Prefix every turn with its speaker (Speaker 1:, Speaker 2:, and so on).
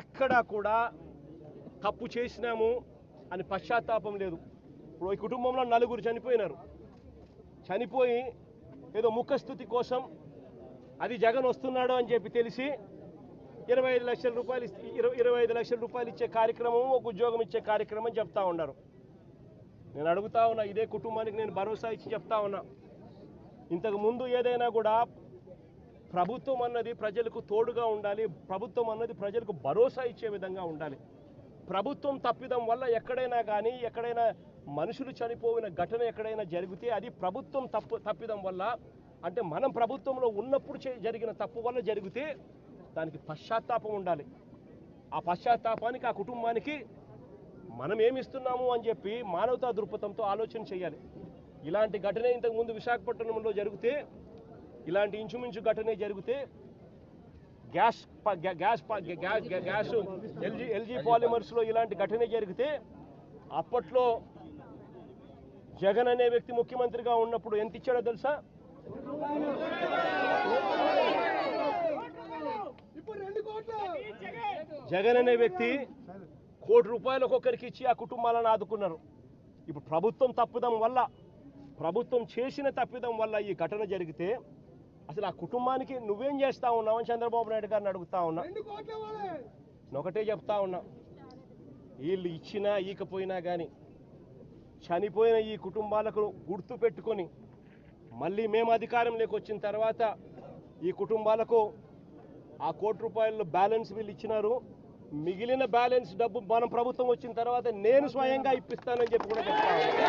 Speaker 1: ఎక్కడా కూడా తప్పు చేసినాము అని పశ్చాత్తాపం లేదు. ఇప్పుడు ఈ కుటుంబంలో నలుగురు చనిపోయినారు. చనిపోయి ఏదో ముఖస్థుతి కోసం అది జగన్ వస్తున్నాడు అని చెప్పి తెలిసి ఇరవై ఐదు లక్షల రూపాయలు ఇరవై ఇరవై ఐదు లక్షల రూపాయలు ఇచ్చే కార్యక్రమం ఒక ఉద్యోగం ఇచ్చే కార్యక్రమం చెప్తా ఉన్నారు. నేను అడుగుతా ఉన్నా ఇదే కుటుంబానికి నేను భరోసా ఇచ్చి చెప్తా ఉన్నా. ఇంతకు ముందు ఏదైనా కూడా ప్రభుత్వం అన్నది ప్రజలకు తోడుగా ఉండాలి ప్రభుత్వం అన్నది ప్రజలకు భరోసా ఇచ్చే విధంగా ఉండాలి. ప్రభుత్వం తప్పిదం వల్ల ఎక్కడైనా కానీ ఎక్కడైనా మనుషులు చనిపోయిన ఘటన ఎక్కడైనా జరిగితే అది ప్రభుత్వం తప్పు తప్పిదం వల్ల అంటే మనం ప్రభుత్వంలో ఉన్నప్పుడు చే- జరిగిన తప్పు వల్ల జరిగితే దానికి పశ్చాత్తాపం ఉండాలి. ఆ పశ్చాత్తాపానికి ఆ కుటుంబానికి మనం ఏమిస్తున్నాము అని చెప్పి మానవతా దృక్పథంతో ఆలోచన చేయాలి. ఇలాంటి ఘటన ఇంతకుముందు విశాఖపట్నంలో జరిగితే ఇలాంటి ఇంచుమించు ఘటన జరిగితే gas gas gas gas LG LG పాలిమర్స్లో ఇలాంటి ఘటన జరిగితే అప్పట్లో జగన్ అనే వ్యక్తి ముఖ్యమంత్రిగా ఉన్నప్పుడు ఎంత ఇచ్చాడో తెలుసా? జగన్ అనే వ్యక్తి కోటి రూపాయలు ఒక్కొక్కరికి ఇచ్చి ఆ కుటుంబాలను ఆదుకున్నారు. ఇప్పుడు ప్రభుత్వం తప్పిదం వల్ల ప్రభుత్వం చేసిన తప్పిదం వల్ల ఈ ఘటన జరిగితే అసలు ఆ కుటుంబానికి నువ్వేం చేస్తా ఉన్నావు అని చంద్రబాబు నాయుడు గారిని అడుగుతా ఉన్నా. నేను ఒకటే చెప్తా ఉన్నా. వీళ్ళు ఇచ్చినా ఈకపోయినా కానీ చనిపోయిన ఈ కుటుంబాలకు గుర్తు పెట్టుకొని మళ్ళీ మేము అధికారంలోకి వచ్చిన తర్వాత ఈ కుటుంబాలకు ఆ కోటి రూపాయల బ్యాలెన్స్ వీళ్ళు ఇచ్చినారు. మిగిలిన బ్యాలెన్స్ డబ్బు మనం ప్రభుత్వం వచ్చిన తర్వాత నేను స్వయంగా ఇప్పిస్తానని చెప్పి కూడా చెప్తా ఉన్నా.